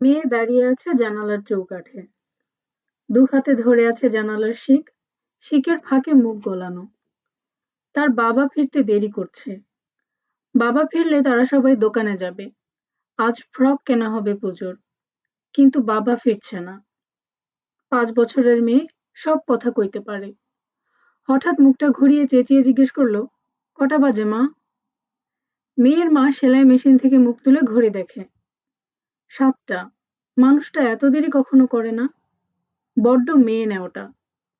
মেয়ে দাঁড়িয়ে আছে জানালার চৌকাঠে। দু হাতে ধরে আছে জানালার শিক, শিকের ফাঁকে মুখ গলানো। তার বাবা ফিরতে দেরি করছে। বাবা ফিরলে তারা সবাই দোকানে যাবে। আজ ফ্রক কেনা হবে পুজোর, কিন্তু বাবা ফিরছে না। পাঁচ বছরের মেয়ে সব কথা কইতে পারে। হঠাৎ মুখটা ঘুরিয়ে চেঁচিয়ে জিজ্ঞেস করল, কটা বাজে মা? মেয়ের মা সেলাই মেশিন থেকে মুখ তুলে ঘড়ি দেখে। সাতটা। মানুষটা এত দেরি কখনো করে না? বড্ড মেয়ে নেয় ওটা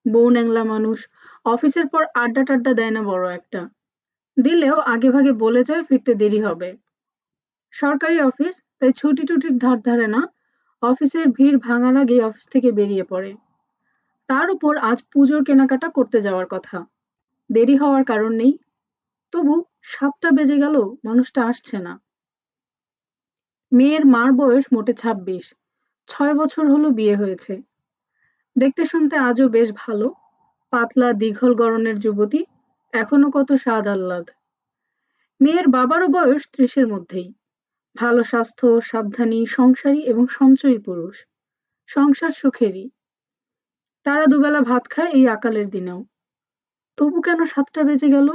বউ ন্যাংলা মানুষ, অফিসের পর আড্ডা টাড্ডা দেয় না বড় একটা। দিলেও আগে ভাগে বলে যায় ফিরতে দেরি হবে। সরকারি অফিস, তাই ছুটি টুটির ধার ধারে না, অফিসের ভিড় ভাঙার আগে অফিস থেকে বেরিয়ে পড়ে। তার উপর আজ পুজোর কেনাকাটা করতে যাওয়ার কথা। দেরি হওয়ার কারণ নেই। তবু সাতটা বেজে গেল, মানুষটা আসছে না। মেয়ের মার বয়স মোটে ছাব্বিশ। ছয় বছর হলো বিয়ে হয়েছে। দেখতে শুনতে আজও বেশ ভালো। পাতলা, দীঘল গরনের যুবতী, এখনও কত স্বাদ আহ্লাদ। মেয়ের বাবারও বয়স ত্রিশের মধ্যেই। ভালো স্বাস্থ্য, সাবধানী, সংসারী এবং সঞ্চয়ী পুরুষ। সংসার সুখেরই। তারা দুবেলা ভাত খায় এই আকালের দিনেও। তবু কেন সাতটা বেজে গেল?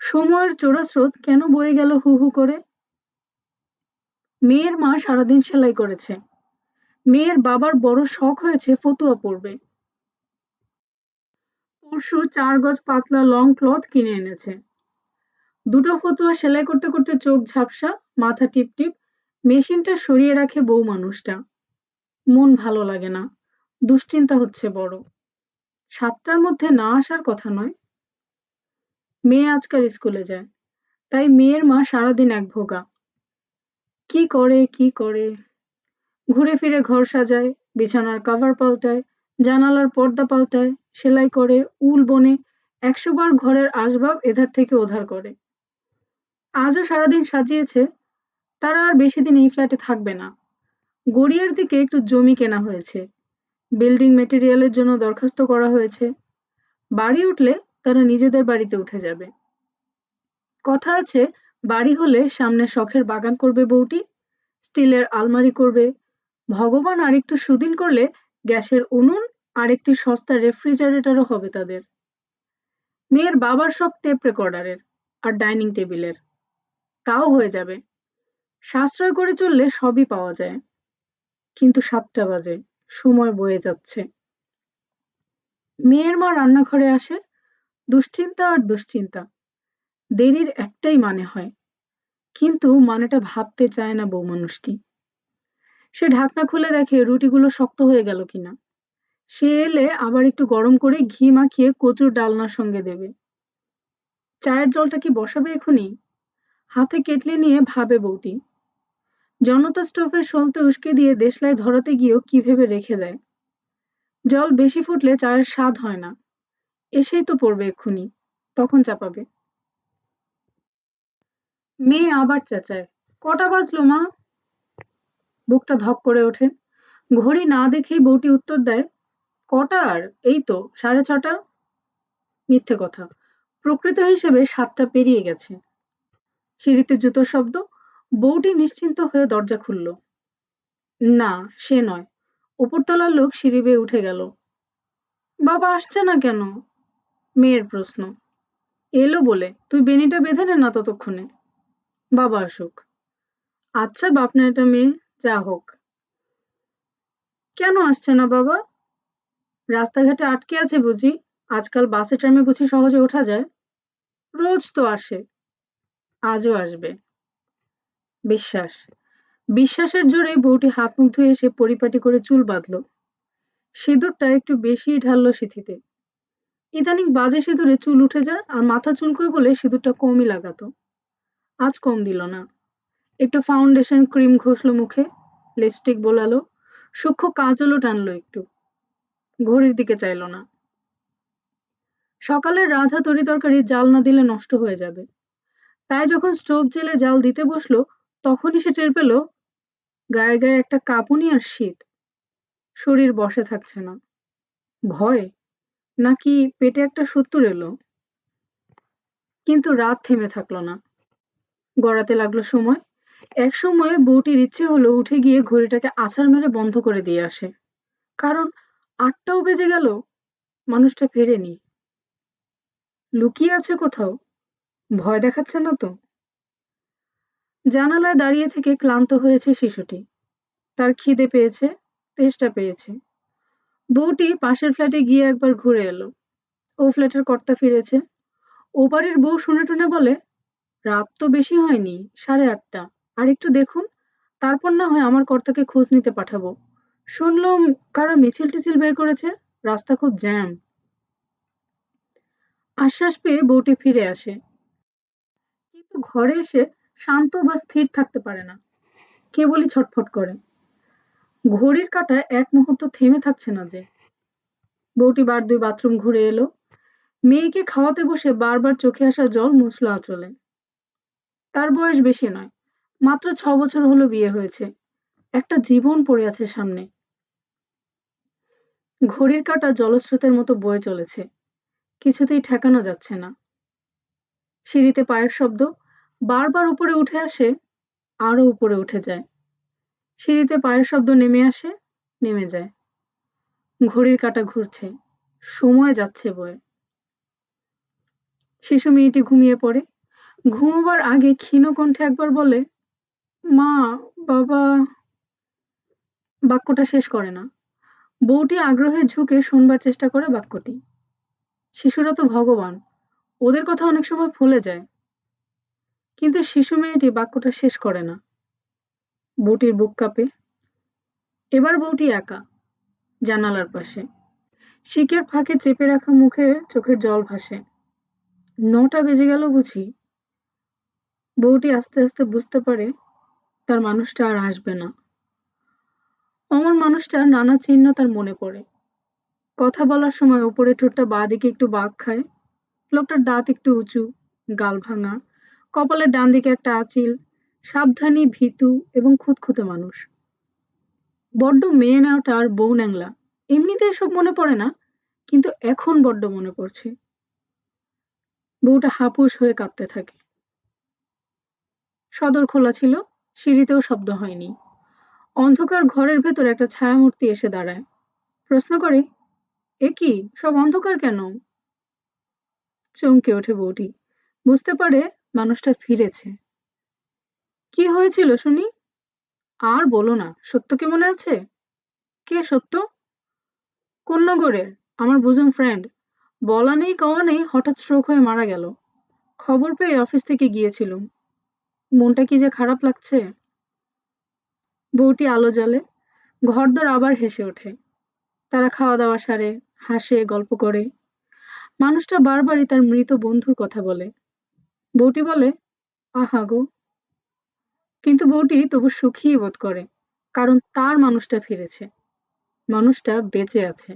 সময়ের চোরাস্রোত কেন বয়ে গেল হু হু করে? মেয়ের মা সারাদিন সেলাই করেছে। মেয়ের বাবার বড় শখ হয়েছে ফতুয়া পরবে। পরশু চার গজ পাতলা লং ক্লথ কিনে এনেছে। দুটো ফতুয়া সেলাই করতে করতে চোখ ঝাপসা, মাথা টিপ টিপ মেশিনটা সরিয়ে রাখে বউ মানুষটা। মন ভালো লাগে না, দুশ্চিন্তা হচ্ছে বড়। সাতটার মধ্যে না আসার কথা নয়। মেয়ে আজকাল স্কুলে যায়, তাই মেয়ের মা সারাদিন এক ভোগা কি করে কি করে? ঘুরে ফিরে ঘর সাজায়, বিছানার কাভার পাল্টায়, জানালার পর্দা পাল্টায়, সেলাই করে উল বনে, একশো বার ঘরের আসবাব এধার থেকে ওধার করে। আজও সারাদিন সাজিয়েছে, তারা আর বেশি দিন এই ফ্ল্যাটে থাকবে না। গড়িয়ার দিকে একটু জমি কেনা হয়েছে। বিল্ডিং মেটেরিয়ালের জন্য দরখাস্ত করা হয়েছে। বাড়ি উঠলে তারা নিজেদের বাড়িতে উঠে যাবে। কথা আছে বাড়ি হলে সামনে শখের বাগান করবে বউটি, স্টিলের আলমারি করবে। ভগবান আর একটু সুদিন করলে গ্যাসের উনুন আর একটি সস্তা রেফ্রিজারেটরও হবে তাদের। মেয়ের বাবার সব টেপ রেকর্ডারের আর ডাইনিং টেবিলের। তাও হয়ে যাবে। সাশ্রয় করে চললে সবই পাওয়া যায়। কিন্তু সাতটা বাজে, সময় বয়ে যাচ্ছে। মেয়ের মা রান্নাঘরে আসে, দুশ্চিন্তা আর দুশ্চিন্তা। দেরির একটাই মানে হয়। কিন্তু মানেটা ভাবতে চায় না বউ মানুষটি সে ঢাকনা খুলে দেখে রুটিগুলো শক্ত হয়ে গেল কিনা। সে এলে আবার একটু গরম করে ঘি মাখিয়ে কচুর ডালনার সঙ্গে দেবে। চায়ের জলটা কি বসাবে এখনই হাতে কেটলে নিয়ে ভাবে বউটি। জনতা স্টোভের সলতে উস্কে দিয়ে দেশলাই ধরাতে গিয়েও কি ভেবে রেখে দেয়। জল বেশি ফুটলে চায়ের স্বাদ হয় না। এসেই তো পড়বে এক্ষুনি, তখন চাপাবে। মেয়ে আবার চেঁচায়, কটা বাজলো মা? বুকটা ধক করে ওঠে, ঘড়ি না দেখেই বউটি উত্তর দেয়, কটা আর? এই তো, সাড়ে ছটা? মিথ্যে কথা, প্রকৃত হিসেবে সাতটা পেরিয়ে গেছে। সিঁড়িতে জুতোর শব্দ, বউটি নিশ্চিন্ত হয়ে দরজা খুলল। না, সে নয়, উপরতলার লোক সিঁড়ি বেয়ে উঠে গেল। বাবা আসছে না কেন? মেয়ের প্রশ্ন। এলো বলে, তুই বেনিটা বেঁধে নে না ততক্ষণে। বাবা আসুক। আচ্ছা বাপনা এটা মেয়ে, যা হোক। কেন আসছে না বাবা? রাস্তাঘাটে আটকে আছে বুঝি। আজকাল বাসে ট্রামে বুঝি সহজে ওঠা যায়। রোজ তো আসে। আজও আসবে। বিশ্বাস। বিশ্বাসের জোরে বউটি হাত মুখ ধুয়ে এসে পরিপাটি করে চুল বাঁধল। সিঁদুরটা একটু বেশি ঢাললো সিথিতে। ইদানিং বাজে সিঁদুরে চুল উঠে যায় আর মাথা চুলকোয় বলে সিঁদুরটা কমই লাগাতো। আজ কম দিল না। একটু ফাউন্ডেশন ক্রিম ঘষলো মুখে লিপস্টিক বোলালো, সূক্ষ্ম কাজলও টানলো একটু। ঘড়ির দিকে চাইল না। সকালের রাধা তরি তরকারি জাল না দিলে নষ্ট হয়ে যাবে। তাই যখন স্টোভ জেলে জাল দিতে বসল, তখনই সে টের পেল, গায়ে গায়ে একটা কাঁপুনি আর শীত। শরীর বসে থাকছে না। ভয়? নাকি পেটে একটা সত্তর এলো? কিন্তু রাত থেমে থাকল না। গড়াতে লাগল সময়। একসময় বউটির ইচ্ছে হলো উঠে গিয়ে ঘড়িটাকে আছাড় মেরে বন্ধ করে দিয়ে আসে। কারণ আটটাও বেজে গেল, মানুষটা ফেরেনি। লুকিয়ে আছে কোথাও? ভয় দেখাচ্ছে না তো? জানালায় দাঁড়িয়ে থেকে ক্লান্ত হয়েছে শিশুটি। তার খিদে পেয়েছে, তেষ্টা পেয়েছে। বউটি পাশের ফ্ল্যাটে গিয়ে একবার ঘুরে এলো। ও ফ্ল্যাটের কর্তা ফিরেছে। ও বাড়ির বউ শুনে টুনে বলে রাত তো বেশি হয়নি, সাড়ে আটটা। আর একটু দেখুন, তারপর না হয় আমার কর্তাকে খোঁজ নিতে পাঠাবো। শুনলাম, কারা মিছিল টিছিল বের করেছে? রাস্তা খুব জ্যাম। আশ্বাস পেয়ে বউটি ফিরে আসে। কিন্তু ঘরে এসে শান্ত বা স্থির থাকতে পারে না। কেবলই ছটফট করে। ঘড়ির কাঁটা এক মুহূর্ত থেমে থাকছে না যে। বউটি বার দুই বাথরুম ঘুরে এলো। মেয়েকে খাওয়াতে বসে বারবার চোখে আসা জল মুছলো আঁচলে। তার বয়স বেশি নয়, মাত্র ছ বছর হলো বিয়ে হয়েছে। একটা জীবন পড়ে আছে সামনে। ঘড়ির কাঁটা জলস্রোতের মতো বয়ে চলেছে। কিছুতেই ঠেকানো যাচ্ছে না। সিঁড়িতে পায়ের শব্দ বারবার উপরে উঠে আসে, আরও উপরে উঠে যায়। সিঁড়িতে পায়ের শব্দ নেমে আসে, নেমে যায়। ঘড়ির কাঁটা ঘুরছে, সময় যাচ্ছে বয়ে। শিশু মেয়েটি ঘুমিয়ে পড়ে। ঘুমোবার আগে ক্ষীণ কণ্ঠে একবার বলে, মা, বাবা বাক্যটা শেষ করে না। বউটি আগ্রহে ঝুঁকে শুনবার চেষ্টা করে বাক্যটি। শিশুরা তো ভগবান, ওদের কথা অনেক সময় ভুলে যায়। কিন্তু শিশু মেয়েটি বাক্যটা শেষ করে না। বউটির বুক কাঁপে। এবার বউটি একা, জানালার পাশে। শিকের ফাঁকে চেপে রাখা মুখে চোখের জল ভাসে। নটা বেজে গেল বুঝি। বউটি আস্তে আস্তে বুঝতে পারে তার মানুষটা আর আসবে না। অমর মানুষটার নানা চিহ্ন তার মনে পড়ে। কথা বলার সময় উপরে ঠোঁটটা বাঁ দিকে একটু বাঁক খায়। লোকটার দাঁত একটু উঁচু, গাল ভাঙা, কপালের ডান দিকে একটা আঁচিল, সাবধানী, ভীতু এবং খুঁতখুঁতে মানুষ। বড্ড মেয়ে নেওয়াটা আর বউ ন্যাংলা। এমনিতে এসব মনে পড়ে না, কিন্তু এখন বড্ড মনে পড়ছে। বউটা হাপুস হয়ে কাঁদতে থাকে। সদর খোলা ছিল, সিঁড়িতেও শব্দ হয়নি। অন্ধকার ঘরের ভেতর একটা ছায়ামূর্তি এসে দাঁড়ায়। প্রশ্ন করে, এ কি? সব অন্ধকার কেন? চমকে ওঠে বউটি। বুঝতে পারে মানুষটা ফিরেছে। কি হয়েছিল শুনি? আর বলো না, সত্য কি মনে আছে? কে সত্য? কোন নগরের আমার বুঝুন ফ্রেন্ড বলা নেই, কওয়া নেই, হঠাৎ স্ট্রোক হয়ে মারা গেল। খবর পেয়ে অফিস থেকে গিয়েছিলুম। মনটা কি যে খারাপ লাগছে? বউটি আলো জ্বালে, ঘরদোর আবার হেসে ওঠে। তারা খাওয়া দাওয়া সারে, হাসে, গল্প করে। মানুষটা বারবারই তার মৃত বন্ধুর কথা বলে। বউটি বলে, আহা গো। কিন্তু বউটি তবু সুখী বোধ করে, কারণ তার মানুষটা ফিরেছে। মানুষটা বেঁচে আছে।